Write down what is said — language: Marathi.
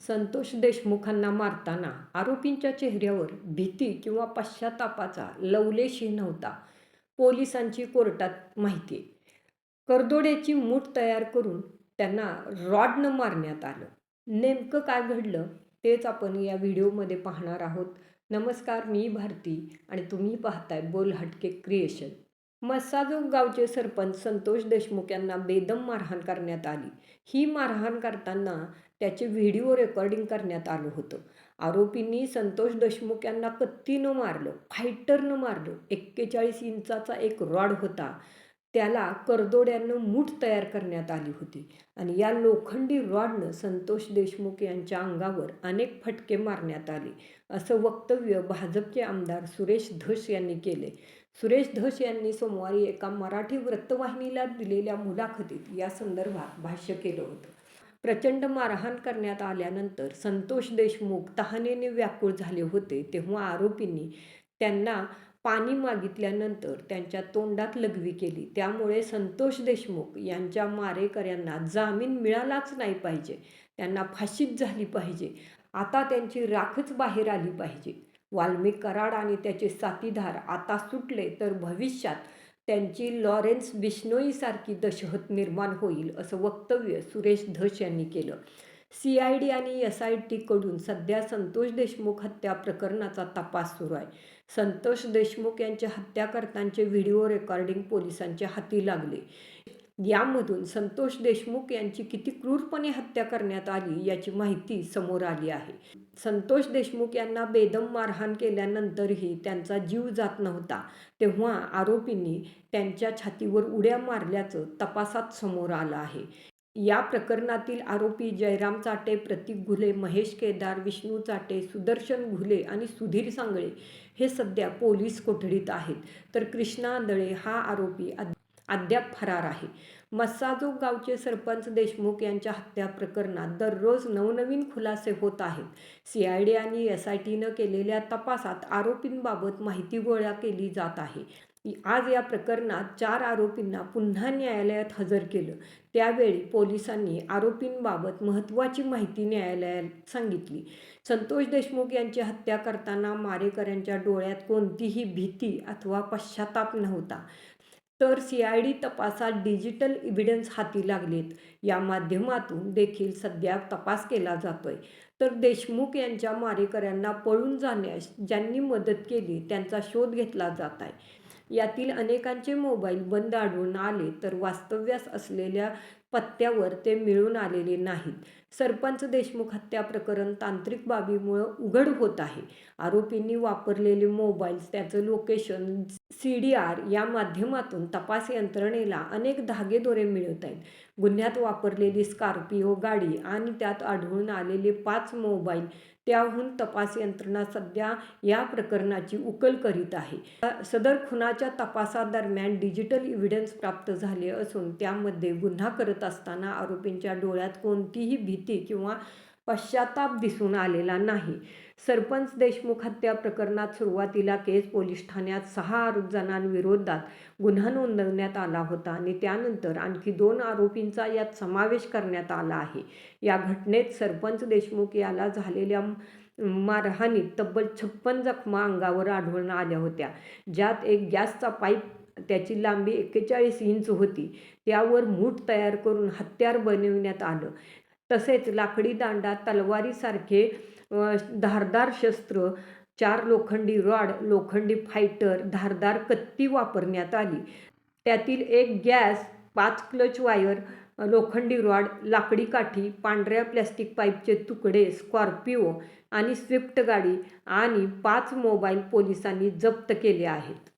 संतोष देशमुखांना मारताना आरोपींच्या चेहऱ्यावर भीती किंवा पश्चातापाचा लवलेशी नव्हता पोलिसांची कोर्टात माहिती. करदोड्याची मूठ तयार करून त्यांना रॉडनं मारण्यात आलं. नेमकं काय घडलं तेच आपण या व्हिडिओमध्ये पाहणार आहोत. नमस्कार मी भारती आणि तुम्ही पाहताय बोल हटके क्रिएशन. मस्साजोग गावचे सरपंच संतोष देशमुख यांना बेदम मारहाण करण्यात आली. ही मारहाण करताना त्याचे व्हिडिओ रेकॉर्डिंग करण्यात आलं होतं. आरोपींनी संतोष देशमुख यांना कत्तीनं मारलं फायटरनं मारलं. एक्केचाळीस इंचाचा एक रॉड होता. त्याला करदोड्यानं मूठ तयार करण्यात आली होती आणि या लोखंडी रॉडनं संतोष देशमुख यांच्या अंगावर अनेक फटके मारण्यात आले असं वक्तव्य भाजपचे आमदार सुरेश धस यांनी केले. सुरेश धस यांनी सोमवारी एका मराठी वृत्तवाहिनीला दिलेल्या मुलाखतीत या संदर्भात भाष्य केलं होतं. प्रचंड मारहाण करण्यात आल्यानंतर संतोष देशमुख तहानेने व्याकुळ झाले होते तेव्हा आरोपींनी त्यांना पाणी मागितल्यानंतर त्यांच्या तोंडात लघवी केली. त्यामुळे संतोष देशमुख यांच्या मारेकऱ्यांना जामीन मिळालाच नाही पाहिजे. त्यांना फाशीच झाली पाहिजे. आता त्यांची राखच बाहेर आली पाहिजे. वाल्मिक कराड आणि त्याचे साथीदार आता सुटले तर भविष्यात त्यांची लॉरेन्स बिश्नोईसारखी दशहत निर्माण होईल असं वक्तव्य सुरेश धस यांनी केलं. सी आय डी आणि एस आय टीकडून सध्या संतोष देशमुख हत्या प्रकरणाचा तपास सुरू आहे. संतोष देशमुख यांच्या हत्याकर्त्यांचे व्हिडिओ रेकॉर्डिंग पोलिसांच्या हाती लागले. यामधून संतोष देशमुख यांची किती क्रूरपणे हत्या करण्यात आली याची माहिती समोर आली आहे. संतोष देशमुख यांना बेदम मारहाण केल्यानंतरही त्यांचा जीव जात नव्हता. तेव्हा आरोपींनी त्यांच्या छातीवर उड्या मारल्याचं तपासात समोर आलं आहे. या प्रकरणातील आरोपी जयराम चाटे प्रतीक घुले महेश केदार विष्णू चाटे सुदर्शन घुले आणि सुधीर सांगळे हे सध्या पोलीस कोठडीत आहेत. तर कृष्णा दळे हा आरोपी अद्याप फरार आहे. मस्साजोग गावचे सरपंच देशमुख यांच्या हत्या प्रकरणात दररोज नवनवीन खुलासे होत आहेत. सी आय डी आणि एस आय टीनं केलेल्या तपासात आरोपींबाबत माहिती गोळा केली जात आहे. आज या प्रकरणात चार आरोपींना पुन्हा न्यायालयात हजर केलं. त्यावेळी पोलिसांनी आरोपींबाबत महत्त्वाची माहिती न्यायालयात सांगितली. संतोष देशमुख यांची हत्या करताना मारेकऱ्यांच्या डोळ्यात कोणतीही भीती अथवा पश्चाताप नव्हता. तर सी आय डी तपासात डिजिटल इव्हिडन्स हाती लागलेत. या माध्यमातून देखील सध्या तपास केला जातोय. तर देशमुख यांच्या मारेकऱ्यांना पळून जाण्यास ज्यांनी मदत केली त्यांचा शोध घेतला जात आहे. यातील अनेकांचे मोबाईल बंद आढळून आले तर वास्तव्यास असलेल्या पत्त्यावर ते मिळून आलेले नाहीत. सरपंच देशमुख हत्या प्रकरण तांत्रिक बाबीमुळं उघड होत आहे. आरोपींनी वापरलेले मोबाईल्स त्याचं लोकेशन सी डी आर या माध्यमातून तपास यंत्रणेला अनेक धागेदोरे मिळत आहेत. गुन्ह्यात वापरलेली स्कॉर्पिओ गाडी आणि त्यात आढळून आलेले पाच मोबाईल त्याहून तपास यंत्रणा सध्या या प्रकरणाची उकल करीत आहे. सदर खुनाच्या तपासादरम्यान डिजिटल इव्हिडन्स प्राप्त झाले असून त्यामध्ये गुन्हा करत असताना आरोपींच्या डोळ्यात कोणतीही भीती किंवा पश्चाताप दिसून आलेला नाही. सरपंच देशमुख हत्या प्रकरणात सुरुवातीला केस पोलीस ठाण्यात सहा आरोप जणांविरोधात गुन्हा नोंदवण्यात आला होता आणि त्यानंतर आणखी दोन आरोपींचा यात समावेश करण्यात आला आहे. या घटनेत सरपंच देशमुख याला झालेल्या मारहाणीत तब्बल छप्पन जखमा अंगावर आढळून आल्या होत्या ज्यात एक गॅसचा पाईप त्याची लांबी एक्केचाळीस इंच होती. त्यावर मूठ तयार करून हत्यार बनविण्यात आलं. तसेच लाकडी दांडा तलवारीसारखे धारदार शस्त्र चार लोखंडी रॉड लोखंडी फायटर धारदार कत्ती वापरण्यात आली. त्यातील एक गॅस पाच क्लच वायर लोखंडी रॉड लाकडी काठी पांढऱ्या प्लॅस्टिक पाईपचे तुकडे स्कॉर्पिओ आणि स्विफ्ट गाडी आणि पाच मोबाईल पोलिसांनी जप्त केले आहेत.